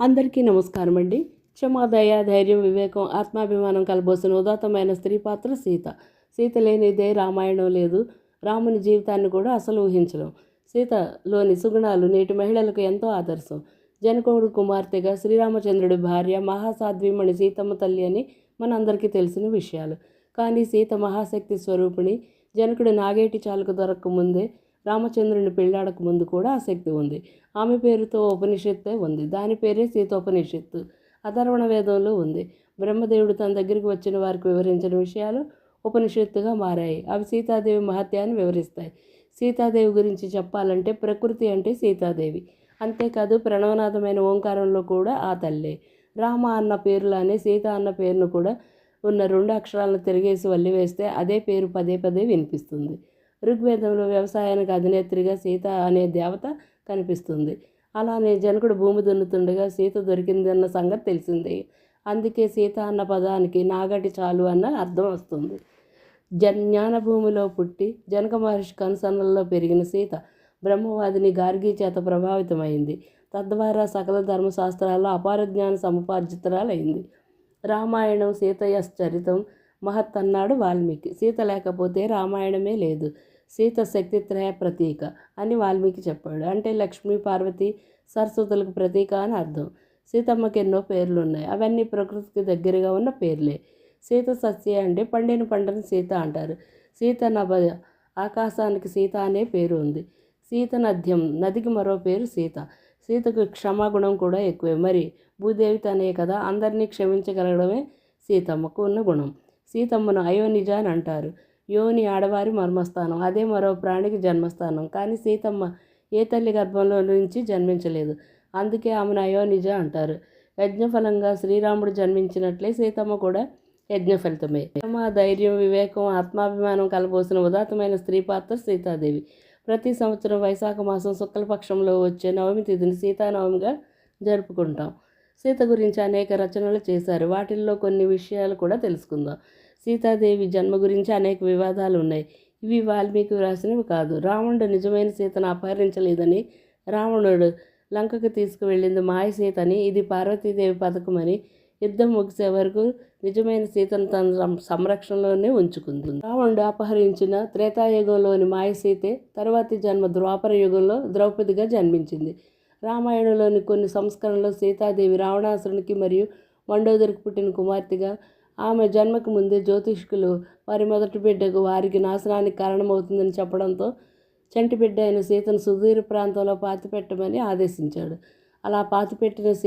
అందరికీ నమస్కారం అండి. క్షమా దయ ధైర్యం వివేకం ఆత్మాభిమానం కలబోసిన ఉదాత్తమైన స్త్రీ పాత్ర సీత. సీత లేనిదే రామాయణం లేదు. రాముని జీవితాన్ని కూడా అసలు ఊహించలేం. సీతలోని సుగుణాలు నేటి మహిళలకు ఎంతో ఆదర్శం. జనకోడు కుమార్తెగా శ్రీరామచంద్రుడి భార్య మహాసాధ్వీమణి సీతమ్మ తల్లి అని మనందరికీ తెలిసిన విషయాలు. కానీ సీత మహాశక్తి స్వరూపిణి. జనకుడు నాగేటి చాలుకు దొరకకముందే రామచంద్రుని పెళ్ళాడక ముందు కూడా ఆ శక్తి ఉంది. ఆమె పేరుతో ఉపనిషత్తే ఉంది. దాని పేరే సీతోపనిషత్తు. అధర్వణ వేదంలో ఉంది. బ్రహ్మదేవుడు తన దగ్గరికి వచ్చిన వారికి వివరించిన విషయాలు ఉపనిషత్తుగా మారాయి. అవి సీతాదేవి మహత్యాన్ని వివరిస్తాయి. సీతాదేవి గురించి చెప్పాలంటే ప్రకృతి అంటే సీతాదేవి. అంతేకాదు ప్రణవనాథమైన ఓంకారంలో కూడా ఆ తల్లే. రామ అన్న పేరులానే సీత అన్న పేరును కూడా ఉన్న రెండు అక్షరాలను తిరిగేసి వల్లివేస్తే అదే పేరు పదే పదే వినిపిస్తుంది. ఋగ్వేదంలో వ్యవసాయానికి అధినేత్రిగా సీత అనే దేవత కనిపిస్తుంది. అలానే జనకుడు భూమి దున్నుతుండగా సీత దొరికిందన్న సంగతి తెలిసిందే. అందుకే సీత అన్న పదానికి నాగటి చాలు అన్న అర్థం వస్తుంది. జ్ఞాన భూమిలో పుట్టి జనక మహర్షి కనుసన్నల్లో పెరిగిన సీత బ్రహ్మవాదిని గార్గీ చేత ప్రభావితమైంది. తద్వారా సకల ధర్మశాస్త్రాల్లో అపార జ్ఞాన సముపార్జితురాలైంది. రామాయణం సీతయ్య చరితం మహత్ అన్నాడు వాల్మీకి. సీత లేకపోతే రామాయణమే లేదు. సీత శక్తిత్రయ ప్రతీక అని వాల్మీకి చెప్పాడు. అంటే లక్ష్మీ పార్వతి సరస్వతులకు ప్రతీక అని అర్థం. సీతమ్మకి ఎన్నో పేర్లు ఉన్నాయి అవన్నీ ప్రకృతికి దగ్గరగా ఉన్న పేర్లే. సీత సస్య అంటే పండిన పంటను సీత అంటారు. సీత నభ ఆకాశానికి సీత అనే పేరు ఉంది. సీత నద్యం. నదికి మరో పేరు సీత. సీతకు క్షమాగుణం కూడా ఎక్కువే. మరి భూదేవి తనే కదా. అందరినీ క్షమించగలగడమే సీతమ్మకు ఉన్న గుణం. సీతమ్మను అయోనిజ అని అంటారు. యోని ఆడవారి మర్మస్థానం. అదే మరో ప్రాణికి జన్మస్థానం. కానీ సీతమ్మ ఏ తల్లి గర్భంలో నుంచి జన్మించలేదు. అందుకే ఆమెను అయోనిజ అంటారు. యజ్ఞఫలంగా శ్రీరాముడు జన్మించినట్లే సీతమ్మ కూడా యజ్ఞ ఫలితమే ప్రేమ ధైర్యం వివేకం ఆత్మాభిమానం కలబోసిన ఉదాత్తమైన స్త్రీ పాత్ర సీతాదేవి. ప్రతి సంవత్సరం వైశాఖ మాసం శుక్లపక్షంలో వచ్చే నవమి తిథిని సీతానవమిగా జరుపుకుంటాం. సీత గురించి అనేక రచనలు చేశారు. వాటిల్లో కొన్ని విషయాలు కూడా తెలుసుకుందాం. సీతాదేవి జన్మ గురించి అనేక వివాదాలు ఉన్నాయి. ఇవి వాల్మీకి వ్రాసినవి కాదు. రావణుడు నిజమైన సీతను అపహరించలేదని రావణుడు లంకకు తీసుకువెళ్ళింది మాయ సీతని. ఇది పార్వతీదేవి పథకమని యుద్ధం ముగిసే వరకు నిజమైన సీతను తన సంరక్షణలోనే ఉంచుకుంది. రావణుడు అపహరించిన త్రేతాయుగంలోని మాయ సీతే తర్వాతి జన్మ ద్వాపర యుగంలో ద్రౌపదిగా జన్మించింది. రామాయణంలోని కొన్ని సంస్కరణలో సీతాదేవి రావణాసురునికి మరియు మండోదరికి పుట్టిన కుమార్తెగా ఆమె జన్మకు ముందే జ్యోతిష్కులు వారి మొదటి బిడ్డకు వారికి నాశనానికి కారణమవుతుందని చెప్పడంతో చంటి బిడ్డ అయిన సీతను సుదూర ప్రాంతంలో పాతిపెట్టమని ఆదేశించాడు. అలా పాతిపెట్టిన సీత